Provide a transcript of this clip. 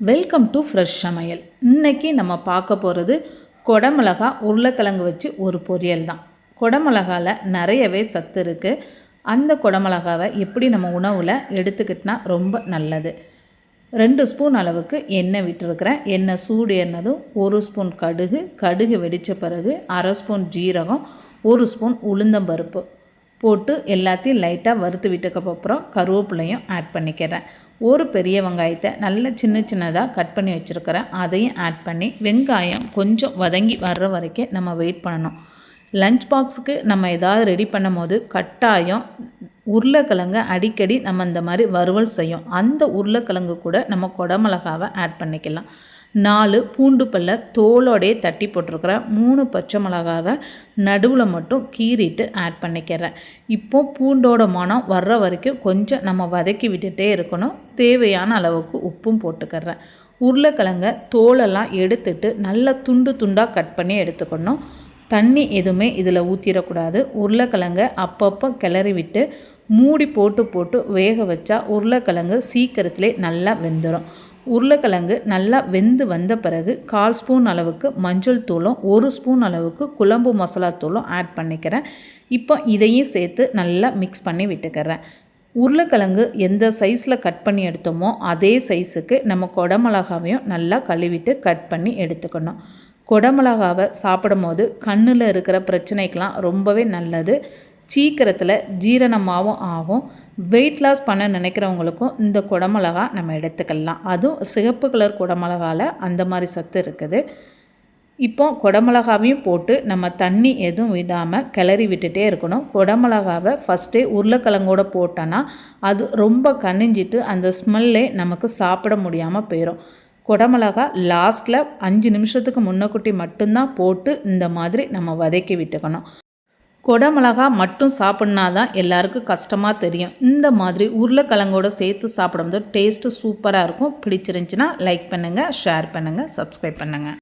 Welcome to fresh சமையல் இன்றைக்கி நம்ம பார்க்க போகிறது கொடமிளகா உருளைக்கிழங்கு வச்சு ஒரு பொரியல் தான். கொடமிளகாவில் நிறையவே சத்து இருக்குது அந்த கொடமிளகாவை எப்படி நம்ம உணவில் எடுத்துக்கிட்டினா ரொம்ப நல்லது. ரெண்டு ஸ்பூன் அளவுக்கு எண்ணெய் விட்டுருக்கிறேன். எண்ணெய் சூடு எண்ணதும் ஒரு ஸ்பூன் கடுகு கடுகு வெடித்த பிறகு அரை ஸ்பூன் ஜீரகம் ஒரு ஸ்பூன் உளுந்தம்பருப்பு போட்டு எல்லாத்தையும் லைட்டாக வறுத்து விட்டதுக்கப்புறம் கருவேப்பிலையும் ஆட் பண்ணிக்கிறேன். ஒரு பெரிய வெங்காயத்தை நல்ல சின்ன சின்னதாக கட் பண்ணி வச்சுருக்கிறேன். அதையும் ஆட் பண்ணி வெங்காயம் கொஞ்சம் வதங்கி வர்ற வரைக்கும் நம்ம வெயிட் பண்ணணும். லஞ்ச் பாக்ஸுக்கு நம்ம ஏதாவது ரெடி பண்ணும் போது கட்டாயம் உருளைக்கிழங்கு அடிக்கடி நம்ம இந்த மாதிரி வறுவல் செய்யும். அந்த உருளைக்கிழங்கு கூட நம்ம குடமிளகாவை ஆட் பண்ணிக்கலாம். நாலு பூண்டு பல்ல தோலோடையே தட்டி போட்டிருக்கிறேன். மூணு பச்சை மிளகாவை நடுவில் மட்டும் கீறிட்டு ஆட் பண்ணிக்கிறேன். இப்போ பூண்டோட மனம் வர்ற வரைக்கும் கொஞ்சம் நம்ம வதக்கி விட்டுட்டே இருக்கணும். தேவையான அளவுக்கு உப்பும் போட்டுக்கிறேன். உருளைக்கிழங்க தோலெல்லாம் எடுத்துட்டு நல்லா துண்டு துண்டாக கட் பண்ணி எடுத்துக்கணும். தண்ணி எதுவுமே இதில் ஊற்றிடக்கூடாது உருளைக்கிழங்க அப்பப்போ கிளறி விட்டு மூடி போட்டு போட்டு வேக வச்சா உருளைக்கிழங்கு சீக்கிரத்திலே நல்லா வெந்துடும் உருளைக்கிழங்கு நல்லா வெந்து வந்த பிறகு கால் ஸ்பூன் அளவுக்கு மஞ்சள் தூளும் ஒரு ஸ்பூன் அளவுக்கு குழம்பு மசாலா தூளும் ஆட் பண்ணிக்கிறேன். இப்போ இதையும் சேர்த்து நல்லா மிக்ஸ் பண்ணி விட்டுக்கிறேன். உருளைக்கிழங்கு எந்த சைஸில் கட் பண்ணி எடுத்தோமோ அதே சைஸுக்கு நம்ம குடமிளகாவையும் நல்லா கழுவிட்டு கட் பண்ணி எடுத்துக்கணும். குடமிளகாவை சாப்பிடும் போது கண்ணில் இருக்கிற பிரச்சனைக்கெலாம் ரொம்பவே நல்லது. சீக்கிரத்தில் ஜீரணமாகவும் ஆகும். வெயிட் லாஸ் பண்ண நினைக்கிறவங்களுக்கும் இந்த குடமிளகா நம்ம எடுத்துக்கலாம். அதுவும் சிகப்பு கலர் குடமிளகாவில் அந்த மாதிரி சத்து இருக்குது. இப்போ குடமிளகாவையும் போட்டு நம்ம தண்ணி எதுவும் விடாமல் கிளறி விட்டுட்டே இருக்கணும். குடமிளகாவை ஃபஸ்ட்டே உருளைக்கிழங்கோட போட்டோன்னா அது ரொம்ப கனிஞ்சிட்டு அந்த ஸ்மெல்லே நமக்கு சாப்பிட முடியாமல் போயிடும் குடமிளகா லாஸ்ட்டில் அஞ்சு நிமிஷத்துக்கு முன்னக்குட்டி மட்டும்தான் போட்டு இந்த மாதிரி நம்ம வதக்கி விட்டுக்கணும். கொடமிளகா மட்டும் சாப்பிட்னா தான் எல்லாருக்கும் கஷ்டமாக தெரியும். இந்த மாதிரி உருளைக்கிழங்கோட சேர்த்து சாப்பிடும்போது டேஸ்ட்டு சூப்பராக இருக்கும். பிடிச்சிருந்துச்சின்னா லைக் பண்ணுங்கள் ஷேர் பண்ணுங்கள் சப்ஸ்கிரைப் பண்ணுங்கள்